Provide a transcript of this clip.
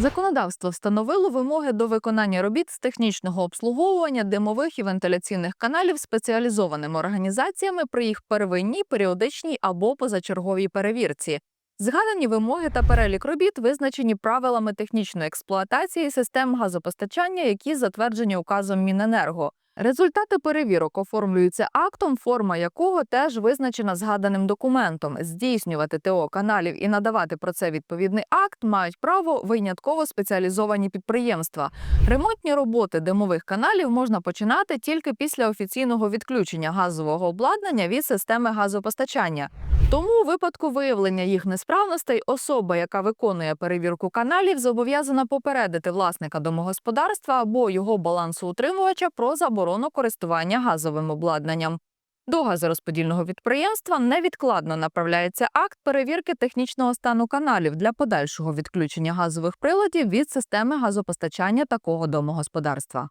Законодавство встановило вимоги до виконання робіт з технічного обслуговування димових і вентиляційних каналів спеціалізованими організаціями при їх первинній, періодичній або позачерговій перевірці. Згадані вимоги та перелік робіт визначені правилами технічної експлуатації систем газопостачання, які затверджені указом Міненерго. Результати перевірок оформлюються актом, форма якого теж визначена згаданим документом. Здійснювати ТО каналів і надавати про це відповідний акт мають право винятково спеціалізовані підприємства. Ремонтні роботи димових каналів можна починати тільки після офіційного відключення газового обладнання від системи газопостачання. Тому у випадку виявлення їх несправностей особа, яка виконує перевірку каналів, зобов'язана попередити власника домогосподарства або його балансоутримувача про заборону користування газовим обладнанням. До газорозподільного підприємства невідкладно направляється акт перевірки технічного стану каналів для подальшого відключення газових приладів від системи газопостачання такого домогосподарства.